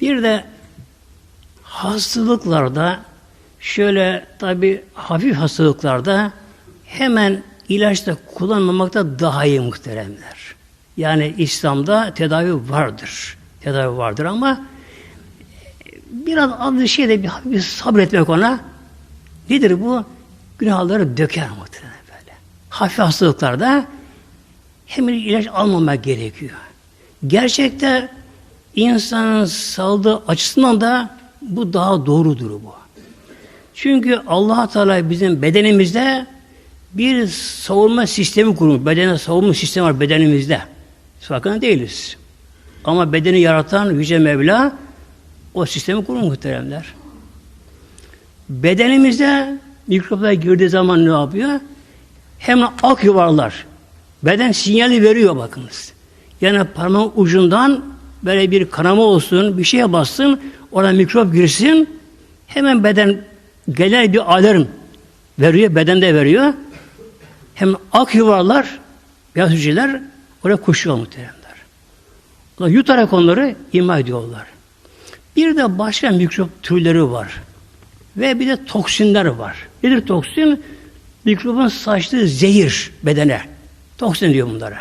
Bir de hastalıklarda şöyle tabi hafif hastalıklarda hemen ilaçta kullanmamakta daha iyi muhteremler. Yani İslam'da tedavi vardır. Tedavi vardır ama biraz az bir şeyde bir, bir sabretmek ona nedir bu? Günahları döker muhtemelen böyle. Hafif hastalıklarda hemen ilaç almamak gerekiyor. Gerçekte insanın sağlığı açısından da bu daha doğrudur bu. Çünkü allah Teala bizim bedenimizde bir savunma sistemi kurmuş. Bedene savunma sistemi var bedenimizde. Farkında değiliz. Ama bedeni yaratan Yüce Mevla o sistemi kurmuş muhteremler. Bedenimizde mikroplar girdiği zaman ne yapıyor? Hemen ak yuvarlar. Beden sinyali veriyor bakınız. Yani parmağın ucundan böyle bir kanama olsun, bir şeye bassın, orada mikrop girsin, hemen beden genel bir alarm veriyor, bedende veriyor. Hem ak yuvarlar, beyaz hücreler oraya koşuyor muhteremler. O yutarak onları ima ediyorlar. Bir de başka mikrop türleri var. Ve bir de toksinler var. Nedir toksin? Mikrobun saçtığı zehir bedene. Toksin diyor bunlara.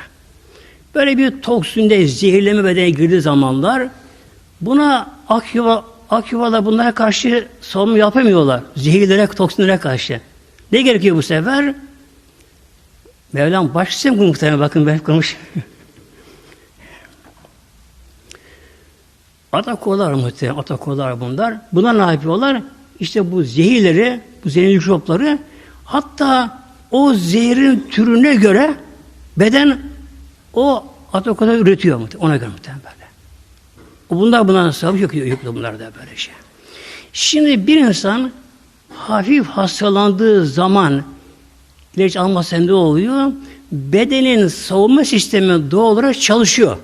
Böyle bir toksinde zehirleme bedene girdiği zamanlar buna akyuva, akyuvalar bunlara karşı savunma yapamıyorlar. Zehirlere, toksinlere karşı. Ne gerekiyor bu sefer? Mevlam başlasın bu muhtemelen bakın ben konuş. Atakolar muhtemelen, atakolar bunlar. Buna ne yapıyorlar? İşte bu zehirleri, bu zehirli mikropları hatta o zehrin türüne göre beden o atakolar üretiyor muhtemelen. Ona göre muhtemelen böyle. Bunlar bundan savaş yok, yok bunlar da böyle şey. Şimdi bir insan hafif hastalandığı zaman ilaç almasa ne oluyor? Bedenin savunma sistemi doğal olarak çalışıyor.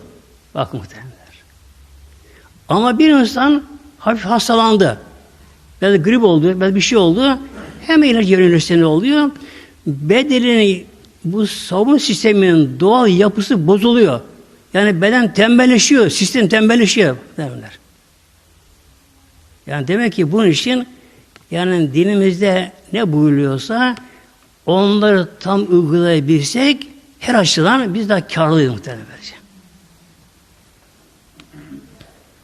Bak muhtemelen. Ama bir insan hafif hastalandı. Belki grip oldu, belki bir şey oldu. Hemen ilaç ne oluyor? Bedenin bu savunma sisteminin doğal yapısı bozuluyor. Yani beden tembelleşiyor, sistem tembelleşiyor. Derler. Yani demek ki bunun için yani dinimizde ne buyuruyorsa onları tam uygulayabilsek her açıdan biz daha karlıyız muhtemelen.